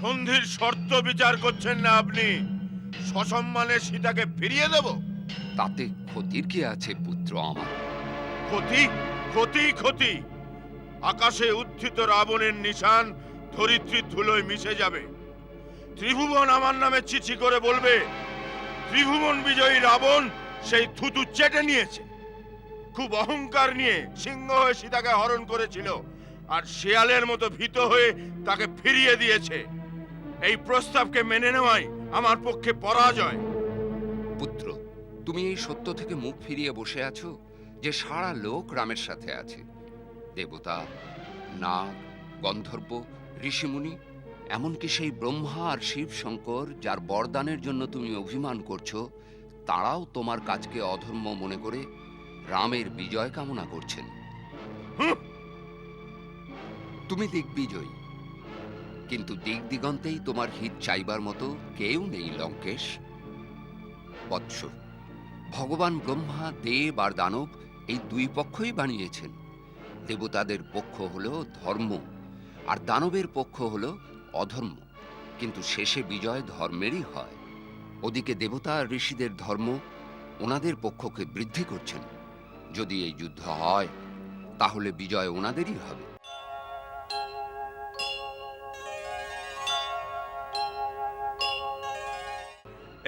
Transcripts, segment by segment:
সন্ধির শর্ত বিচার করছেন না আপনি। সসম্মানে সীতাকে ফিরিয়ে দেব। তাতে ক্ষতির কি আছে পুত্র আমার? ক্ষতি? ক্ষতি ক্ষতি। আকাশে উত্থিত রাবণের নিশান ধরিত্রীর ধুলোয় মিশে যাবে। ত্রিভুবন আমার নামে চিঠি করে বলবে ত্রিভুবন বিজয়ী রাবণ সেই থুতু চেটে নিয়েছে। খুব অহংকার নিয়ে সিংহ হয়ে সীতাকে হরণ করেছিল আর শেয়ালের মতো ভীত হয়ে তাকে ফিরিয়ে দিয়েছে। এই প্রস্তাবকে মেনে নেওয়াই আমার পক্ষে পরাজয়। পুত্র তুমি এই সত্য থেকে মুখ ফিরিয়ে বসে আছো যে সারা লোক রামের সাথে আছে। দেবতা নাগ গন্ধর্ব ঋষিমুনি এমনকি সেই ব্রহ্মা আর শিব শঙ্কর যার বরদানের জন্য তুমি অভিমান করছ তারাও তোমার কাজকে অধর্ম মনে করে রামের বিজয় কামনা করছেন। তুমি দিগ্বিজয়ী। কিন্তু দিক দিগন্তেই তোমার হিত চাইবার মতো কেউ নেই, লঙ্কেশ। বৎস, ভগবান ব্রহ্মা, দেব আর দানব এই দুই পক্ষই বানিয়েছেন। দেবতাদের পক্ষ হলো ধর্ম, আর দানবের পক্ষ হল অধর্ম। কিন্তু শেষে বিজয় ধর্মেরই হয়। ওদিকে দেবতা ঋষিদের ধর্ম ওনাদের পক্ষকে বৃদ্ধি করছেন। যদি এই যুদ্ধ হয়, তাহলে বিজয় ওনাদেরই হবে।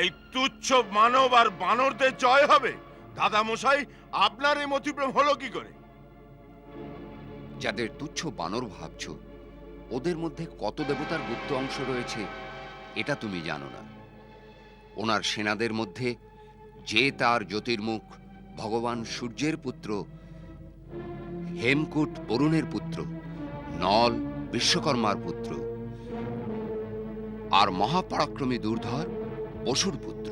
এই তুচ্ছ মানব আর বানরদের জয় হবে। দাদা মশাই আপনার এই মতিভ্রম হলো কি করে? যাদের তুচ্ছ বানর ভাবছ, ওদের মধ্যে কত দেবতার গুপ্ত অংশ রয়েছে, এটা তুমি জানো না। ওনার সেনাদের মধ্যে যে তার জ্যোতির্মুখ, ভগবান সূর্যের পুত্র, হেমকূট বরুণের পুত্র, নল বিশ্বকর্মার পুত্র, আর মহাপরাক্রমী দুর্ধর বসুর পুত্র,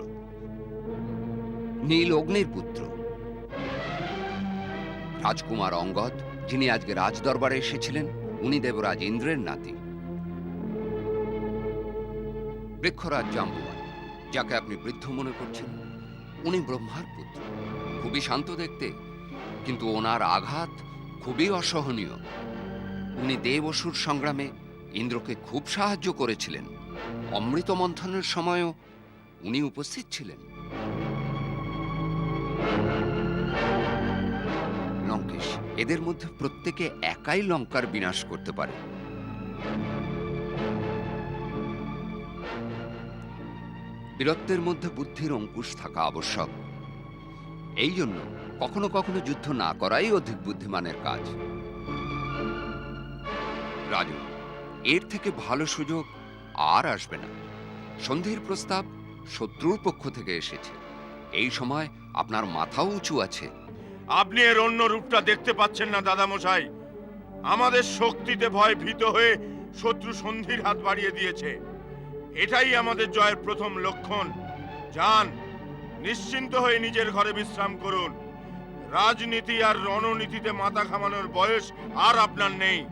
নীল অগ্নির পুত্র। রাজকুমার অঙ্গদ, যিনি আজকে রাজদরবারে এসেছিলেন, উনি দেবরাজ ইন্দ্রের নাতি। বৃক্ষরাজ জাম্বুয়ান যাকে আপনি বৃদ্ধ মনে করছেন, উনি ব্রহ্মার পুত্র। খুবই শান্ত দেখতে, কিন্তু ওনার আঘাত খুবই অসহনীয়। উনি দেব অসুর সংগ্রামে ইন্দ্রকে খুব সাহায্য করেছিলেন। অমৃত মন্থনের সময়ও উনি উপস্থিত ছিলেন। লঙ্কেশ, এদের মধ্যে প্রত্যেকে একাই লঙ্কার বিনাশ করতে পারে। বীরত্বের মধ্যে বুদ্ধির অঙ্কুশ থাকা আবশ্যক। এই জন্য কখনো কখনো যুদ্ধ না করাই অধিক বুদ্ধিমানের কাজ। রাজু, এর থেকে ভালো সুযোগ আর আসবে না। সন্ধির প্রস্তাব শত্রুর পক্ষ থেকে এসেছে। এই সময় আপনার মাথাও উঁচু আছে। আপনি এর অন্য রূপটা দেখতে পাচ্ছেন না দাদা মশাই আমাদের শক্তিতে ভয় ভীত হয়ে শত্রু সন্ধির হাত বাড়িয়ে দিয়েছে। এটাই আমাদের জয়ের প্রথম লক্ষণ। যান, নিশ্চিন্ত হয়ে নিজের ঘরে বিশ্রাম করুন। রাজনীতি আর রণনীতিতে মাথা ঘামানোর বয়স আর আপনার নেই।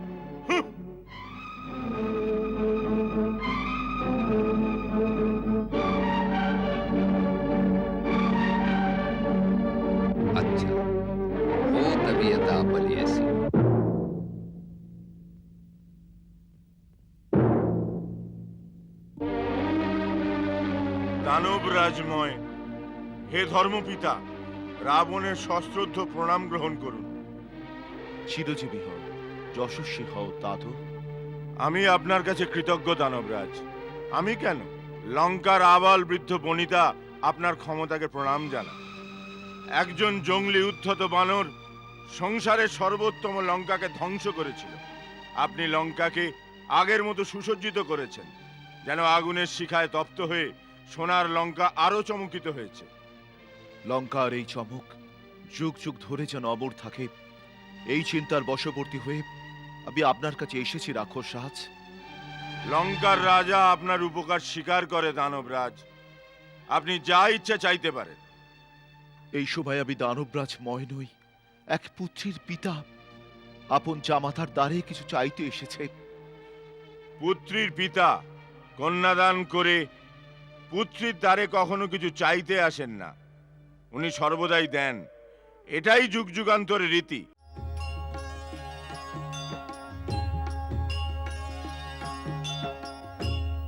अच्छा वो तबीयत आप वाली ऐसी দানব রাজময় হে ধর্মপিতা রাবণের সশ্রদ্ধ প্রণাম গ্রহণ করুন চিরজীবী হও যশস্বী হও দাদু আমি আপনার কাছে কৃতজ্ঞ দানবরাজ আমি কেন লঙ্কার আবাল বৃদ্ধ বনিতা আপনার ক্ষমতাকে প্রণাম জানা একজন জঙ্গলি উদ্ধত বানর সংসারের সর্বোত্তম লঙ্কাকে ধ্বংস করেছিল। আপনি লঙ্কাকে আগের মতো সুসজ্জিত করেছেন যেন আগুনের শিখায় তপ্ত হয়ে সোনার লঙ্কা আরও চমকিত হয়েছে। লঙ্কার এই চমক যুগ যুগ ধরে যেন অমর থাকে এই চিন্তার বশবর্তী হয়ে আমি আপনার কাছে এসেছি রাক্ষস সাজ লঙ্কার রাজা আপনার উপকার স্বীকার করে দানবরাজ। আপনি যা ইচ্ছা চাইতে পারেন। এই সময় আমি দানবরাজ ময় নই, এক পুত্রীর পিতা। আপন জামাতার দ্বারে কিছু চাইতে এসেছে। পুত্রীর পিতা, কন্যাদান করে পুত্রীর দ্বারে কখনো কিছু চাইতে আসেন না। উনি সর্বদাই দেন। এটাই যুগ যুগান্তরের রীতি।